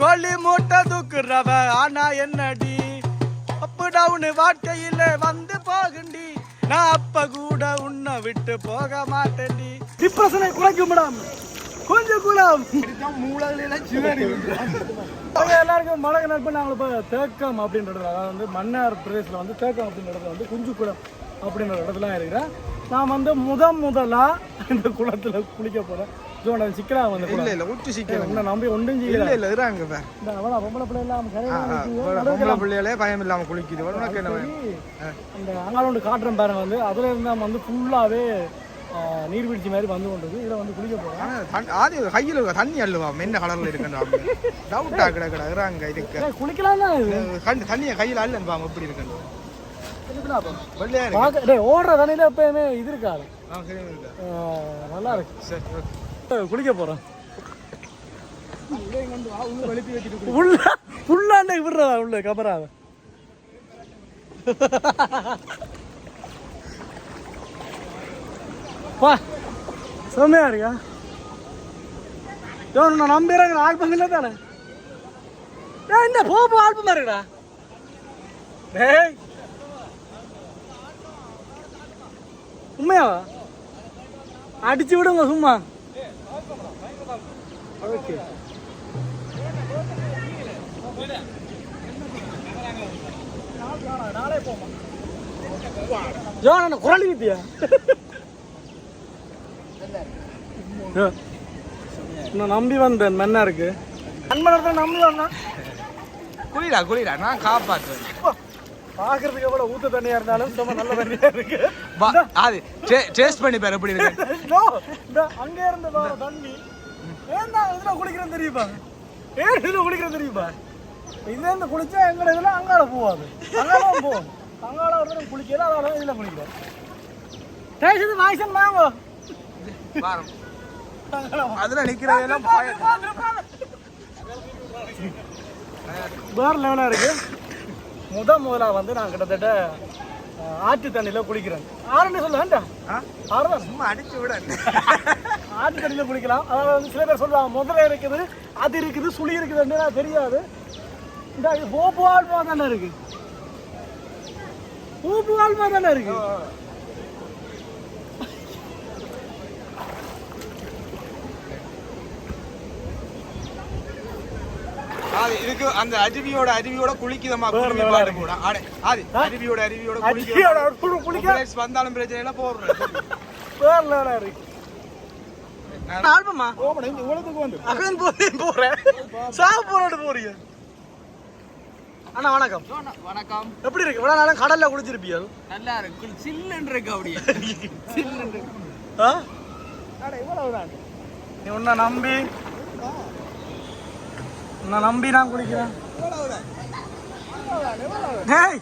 கோழி மூட்டை தூக்குறவ ஆனா என்னடி? அப்பு டவுன் வாழ்க்கையில வந்து போகுண்டி. நான் அப்ப கூட உன்னை விட்டு போக மாட்டேன்டி. டிப்ரெஷனை குறைக்கும் மேடம். கொஞ்சம் கூட. அவங்க எல்லாருக்கும் மழை நட்பு நாங்கள் தேக்கம் அப்படின்றது அதாவது வந்து மன்னார் பிரதேசத்தில் வந்து தேக்கம் அப்படின்ற இடத்துல வந்து குஞ்சுக்குளம் அப்படின்ற இடத்துல இருக்கிறேன். நான் வந்து முத முதலா இந்த குளத்துல குளிக்க போறேன். ஜோட சிக்கலா வந்து இல்ல இல்ல ஊற்றி சீக்கிரம் உன்னை நம்பி ஒன்றும் இல்ல செய்யல. இல்ல இறாங்க பார் இந்த அவளா பொம்பளை பிள்ளை நிக்குது. பொம்பளை பிள்ளைகளே பயம் இல்லாம குளிக்குது. உனக்கு என்ன அந்த அங்காளோண்டு காட்டுறேன் பாருங்க வந்து. அதுல இருந்தா வந்து ஃபுல்லாவே நீர்வீழ்ச்சி மாதிரி வந்து கொண்டது இதுல வந்து குளிக்க தண்ணி- ஆதி கையில் தண்ணி என்ன கலர்ல இருக்குன்னு டவுட்டா கிட கிட இறாங்க இருக்கு ஏய், குளிக்கலாம் தண்ணியை கையில் அல்லன்னு பாங்க எப்படி இருக்குன்னு. ஓடுற தண்ணியில எப்பயுமே இது இருக்கு. நல்லா இருக்கு. குளிக்க போறேன் உள்ள விடுறதா உள்ள கபராத வா செம்மையா இருக்கா? யோ நான் நம்பிடுறேங்க ஆல்பம் இல்லை தானே? இந்த போ போ ஆல்பம் இருக்குடா. டேய் உண்மையாவா? அடிச்சு விடுங்க சும்மா. ஓகே ஜோன குரல் வித்தியா நான் நம்பி வந்தேன் மென்னா இருக்கு. நண்பன் நம்பி வந்தேன். குளிரா குளிரா நான் காப்பாற்றுவேன் பாக்குறதுக்கு எவ்வளவு ஊத்த தண்ணியா இருந்தாலும் ரொம்ப நல்ல தண்ணியா இருக்கு. அது டேஸ்ட் பண்ணி பாரு எப்படி இருக்கு? அங்க இருந்து தண்ணி ஏன் தான் இதுல குளிக்கிறேன் தெரியுமா? ஏன் இதுல குளிக்கிறேன் தெரியுமா? இதுல இருந்து குளிச்சா எங்கட இதுல அங்கால போவாது. அங்கால போகும். அங்கால வந்து குளிக்கல அதால இதுல குளிக்கிறேன் டேஷன் வாய்ஸன் வாங்க. அதுல நிக்கிறதெல்லாம். வேற லெவலா இருக்கு. முத முதலா வந்து நான் கிட்டத்தட்ட ஆற்று தண்ணியில குளிக்கிறேன். ஆறுன்னு சொல்ல வேண்டாம்? ஆறுதான். சும்மா அடிச்சு விட. ஆட்டு தண்ணியில் குளிக்கலாம். அதாவது வந்து சில பேர் சொல்லுவாங்க முதல்ல இருக்குது அது இருக்குது சுழி இருக்குதுன்னு எனக்கு தெரியாது. இந்த இது பூ பூ ஆல்பா தானே இருக்கு? பூ பூ ஆல்பா தானே இருக்கு? ஆதி இதுக்கு அந்த அருவியோட அருவியோட குளிக்குதம்மா ஆ பாட்டு இருக்கு. கூட. ஆடு ஆதி அருவியோட அருவியோட குளிக்க? Complex வந்தாலும் பிரச்சனை இல்லை போடுறேன். வேற லெவலாக இருக்கு ஆல்பமா? இவ்வளவுக்கு வந்து. அகன் போறேன் போறேன். சாக போராட்டு போறீங்க. அண்ணா வணக்கம். வணக்கம். எப்படி இருக்கு? இவ்வளோ நாளும் கடல்ல குளிச்சிருப்பியா? நல்லா இருக்கு. சில்லுன்னு இருக்கு அப்படியே சில்லுன்னு ஆ நீ உன்னை நம்பி. உன்னை நம்பி நான் குளிக்கிறேன். டேய்!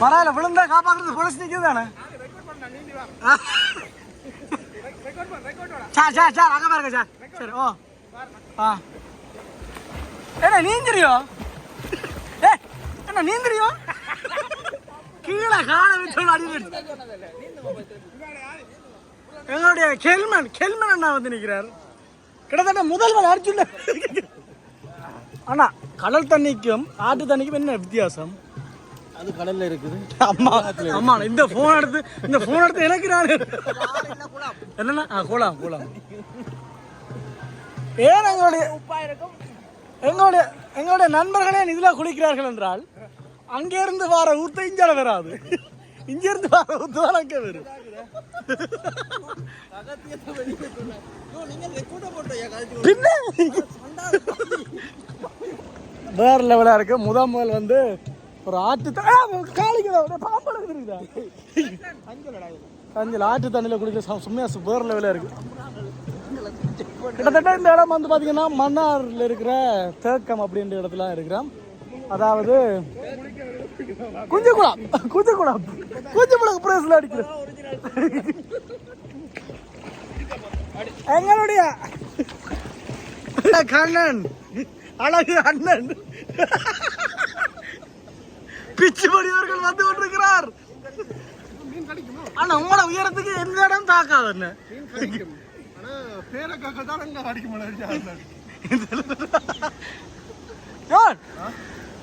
பரவாயில்ல விழுந்தா காப்பாக்குறது பொலிஸ் நிற்குது தானே சார் சார் சார் அங்கே பாருங்க சார் சரி ஓ. ஆ. என்ன நீந்திரியோ ஏ என்ன நீந்திரியோ கீழே கால வச்சு அடி எங்களுடைய கெல்மன் கெல்மன் அண்ணா வந்து நிற்கிறார் கிட்டத்தட்ட முதல்வர் அர்ஜுன். அண்ணா கடல் தண்ணிக்கும் ஆட்டு தண்ணிக்கும் என்ன வித்தியாசம்? அது கடல்ல இருக்குது. அம்மா அம்மா இந்த போன் எடுத்து இந்த போன் எடுத்து எனக்கு நான். என்னன்னா கூலாம் கூலாம். ஏன் எங்களுடைய எங்களுடைய எங்களுடைய நண்பர்களே இதில் குளிக்கிறார்கள் என்றால் அங்கே இருந்து வர ஊத்த இஞ்சால வராது. இங்கேருந்து வர ஊத்து தான் அங்கே வரும். பின்ன? வேற லெவலா இருக்கு. முத முதல் வந்து ஒரு ஆட்டு த- ஆ, காளிக்கு இருக்குதா அஞ்சல் ஆட்டு தண்ணியில் குடிக்கிற சும்மையா வேற லெவலில் இருக்கு. கிட்டத்தட்ட இந்த இடம் வந்து பார்த்தீங்கன்னா மன்னாரில் இருக்கிற தேக்கம் அப்படின்ற இடத்துல இருக்கிறோம் அதாவது குஞ்சுகுளம் குஞ்சுகுளம் குஞ்சுகுளம் பிரேஸ்ல அடிக்கிறோம் எங்களுடைய கண்ணன் அழகு அண்ணன். பிச்சுமணி அவர்கள் வந்து கொண்டிருக்கிறார். ஆனா உங்களோட உயரத்துக்கு எந்த இடம் தாக்காது என்ன ஜோன்,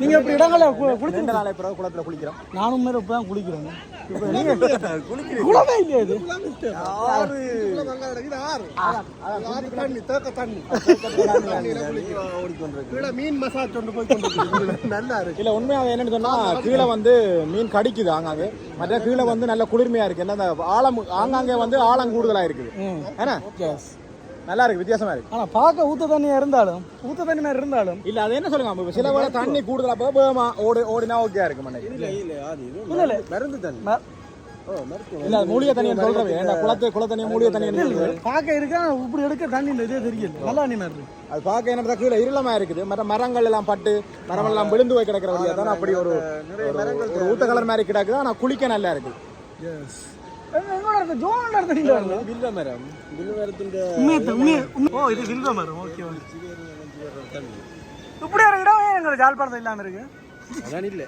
நீங்க இப்படி இடங்கள குளிச்சு ரெண்டு நாளை பிறகு குளத்துல குளிக்கிறோம். நானும் மேல இப்பதான் குளிக்கிறேன். இப்ப நீங்க குளமே இல்லையா இது. மீன் மசாஜ் கொண்டு போய் நல்லா இருக்கு. இல்ல உண்மையாக என்னன்னு சொன்னா கீழே வந்து மீன் கடிக்குது ஆங்காங்க. மற்ற கீழே வந்து நல்ல குளிர்மையா இருக்கு. என்ன அந்த ஆழம் ஆங்காங்கே வந்து ஆழம் கூடுதலா இருக்குது. ஏன்னா நல்லா இருக்கு வித்தியாசமா இருக்கு. ஆனா பார்க்க ஊத்த தண்ணியா இருந்தாலும் ஊத்த தண்ணி மாதிரி இருந்தாலும் இல்ல அது என்ன சொல்லுங்க சில வேளை தண்ணி கூடுதலா போக வேகமா ஓடு ஓடினா ஓகே இருக்கு மண்ணைக்கு இல்ல இல்ல மருந்து தண்ணி. இல்ல மூலிகை தண்ணி சொல்றேன் ஏன்டா குளத்து குள தண்ணி மூலிகை தண்ணி பார்க்க இருக்க இப்படி எடுக்க தண்ணி இந்த இதே தெரியல. நல்லா தண்ணி மாதிரி இருக்கு. அது பார்க்க என்ன கீழே இருளமா இருக்குது. மற்ற மரங்கள் எல்லாம் பட்டு மரம் எல்லாம் விழுந்து போய் கிடக்கிற வழியா தானே அப்படி ஒரு ஊத்த கலர் மாதிரி கிடக்குது. ஆனா குளிக்க நல்லா இருக்கு. எங்க- எங்கோட இருக்கு ஜோனோட இருக்கு நீங்க உண்மை- ஓ இது வில்வ மரம். ஓகே ஓகே இப்படி ஒரு இடம் ஏன் எங்களுக்கு ஜாழ்ப்பாணத்தில் இல்லாம இருக்கு அதான் இல்ல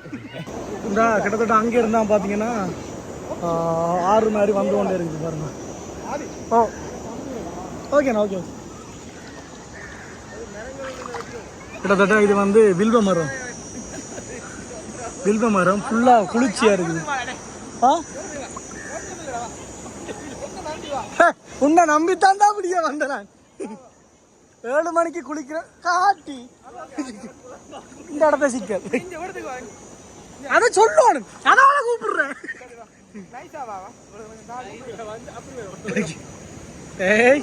இந்த கிட்டத்தட்ட அங்கே இருந்தால் பார்த்தீங்கன்னா ஆறு மாதிரி வந்து கொண்டே இருக்குது பாருங்க ஓ ஓகேண்ணா ஓகே கிட்டத்தட்ட இது வந்து வில்வ மரம் வில்வ மரம் ஃபுல்லாக குளிர்ச்சியாக இருக்குது. ஆ? உன்னை நம்பித்தான் தான் அப்படியே வந்தேன் நான். ஏழு மணிக்கு குளிக்கிற காட்டி. இந்த இடத்த சிக்கல். அத சொல்லணும் அதனால கூப்பிடுறேன். ஏய்.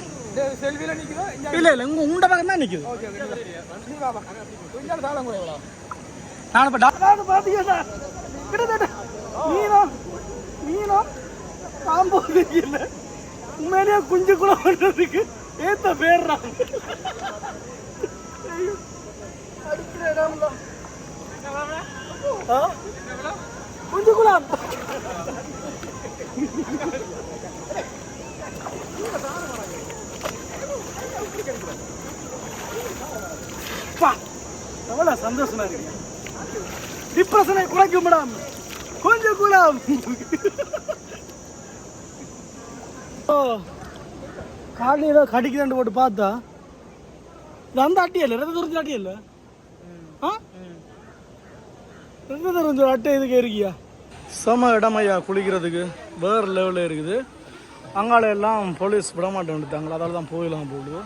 இல்ல இல்ல உங்க உண்ட பக்கம் தான் நிக்குது. நான் இப்ப டாக்டர் பாத்தீங்கன்னா கிட்டத்தட்ட மீனோ காம்போ பாம்பு இல்ல உண்மையிலேயே குஞ்சு கூட பண்ணுறதுக்கு ஏத்த பேர்றாங்க குஞ்சு குலாம் எவ்வளோ எவ்வளவு சந்தோஷமா இருக்கு. டிப்ரெஷனை குறைக்கும் மேடம். கொஞ்சம் குலாம் காலையில் ஏதோ கடிக்குதாண்டு போட்டு பார்த்தா இது அந்த அட்டி இல்லை ரத்த துறிஞ்ச அட்டி இல்லை ஆ? ரத்த துறிஞ்ச அட்டை இதுக்கு இருக்கியா செம இடமையா குளிக்கிறதுக்கு வேறு லெவலில் இருக்குது. அங்கால எல்லாம் போலீஸ் விட மாட்டேன்ட்டாங்களா அதால் தான் போயிடலாம் போடுது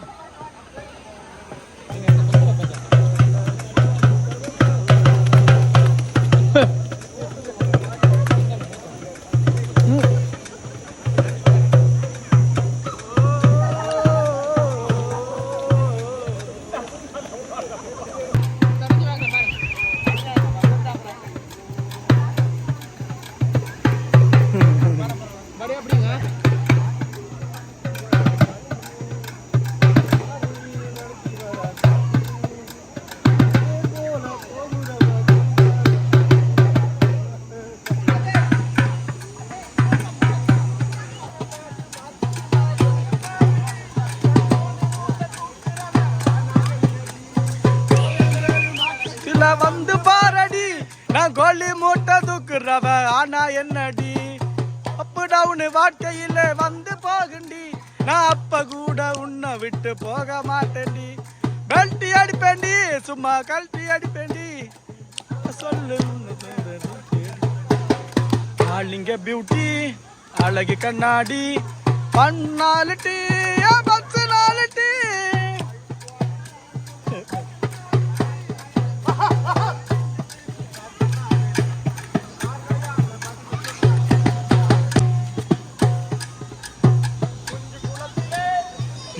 இதுல வந்து பாரடி நான் கோழி மூட்டை தூக்குறவ ஆனா என்னடி? டவுனு வாழ்க்கையில வந்து போகுண்டி. நான் அப்ப கூட உன்னை விட்டு போக மாட்டேன்டி. பெல்ட்டி அடிப்பேண்டி சும்மா கழட்டி அடிப்பேண்டி சொல்லு ஆளுங்க பியூட்டி அழகு கண்ணாடி. பண்ணாலிட்டி பத்து பர்சனாலிட்டி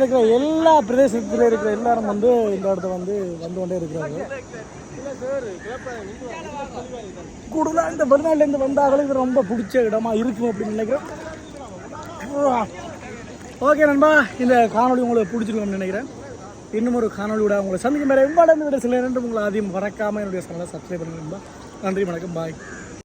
இருக்கிற எல்லா பிரதேசத்தில் இருக்கிற எல்லாரும் வந்து இந்த இடத்த வந்து வந்து கொண்டே இருக்கிறாங்க. கூடுதலாக இந்த வெளிநாட்டிலேருந்து வந்தாலும் இது ரொம்ப பிடிச்ச இடமா இருக்கும் அப்படின்னு நினைக்கிறேன். ஓகே நண்பா இந்த காணொலி உங்களுக்கு பிடிச்சிருக்கும்னு நினைக்கிறேன். இன்னும் ஒரு காணொலியோட உங்களை சந்திக்கும் வேறு எவ்வாறு விட சில நேரம் உங்களை அதிகம் மறக்காமல் என்னுடைய சேனலை சப்ஸ்கிரைப் பண்ணுங்க நண்பா. நன்றி வணக்கம் பாய்